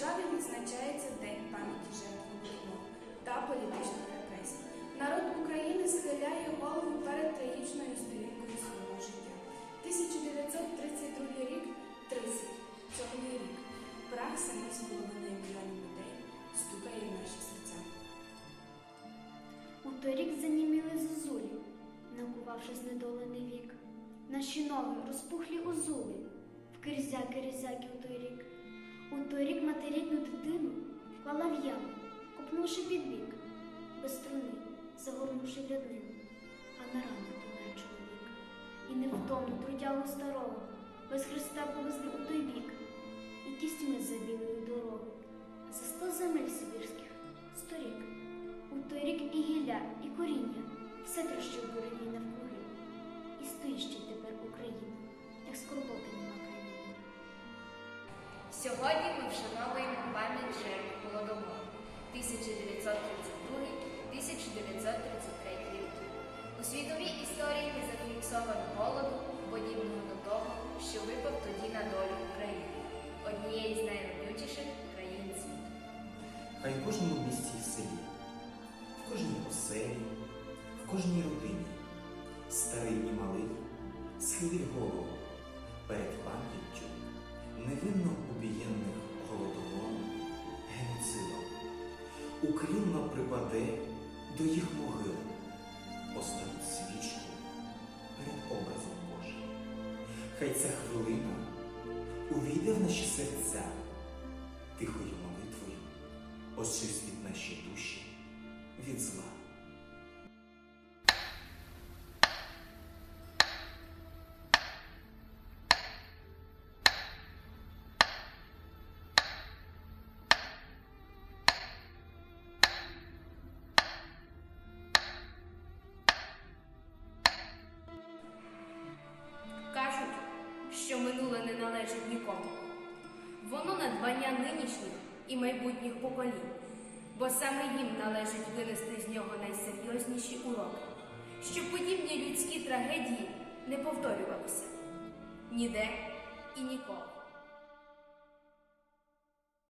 державі відзначається День пам'яті жертв ВПО та політичних репресій. Народ України схиляє голову перед трагічною сторінкою свого життя. 1932 рік 30. Цьогий рік прах семи з мільйонів людей стукає в наші серця. У той рік заніміли зозулі, накувавши знедолений вік. Наші ноги розпухлі озули, в кирзя кирзяки у той рік. У той рік матерітну дитину клала в яму, копнувши під бік, без струни, загорнувши в ряднину, а на ранок помер чоловік. І невтомно трудягу старого, без хреста повезли у той бік, і кістьми забілили дорогу, за сто земель сибірських сторік. У той рік і гілля, і коріння, все трощив буревій навкруги. І стоїть ще тепер Україна, як країни. Сьогодні ми вшановуємо пам'ять жертв Голодомору 1932-1933 роки. У світовій історії не зафіксовано голоду, подібного до того, що випав тоді на долю України, однієї з найродючіших країн світу. Хай в кожному місті і селі, в кожній оселі, в кожній родині, старий і малий, схилив голову Уклінно припаде до їх могил, поставить свічку перед образом Божим. Хай ця хвилина увійде в наші серця тихою молитвою очистить наші душі від зла. Належить нікому. Воно надбання нинішніх і майбутніх поколінь, бо саме їм належить винести з нього найсерйозніші уроки, щоб подібні людські трагедії не повторювалися ніде і ніколи.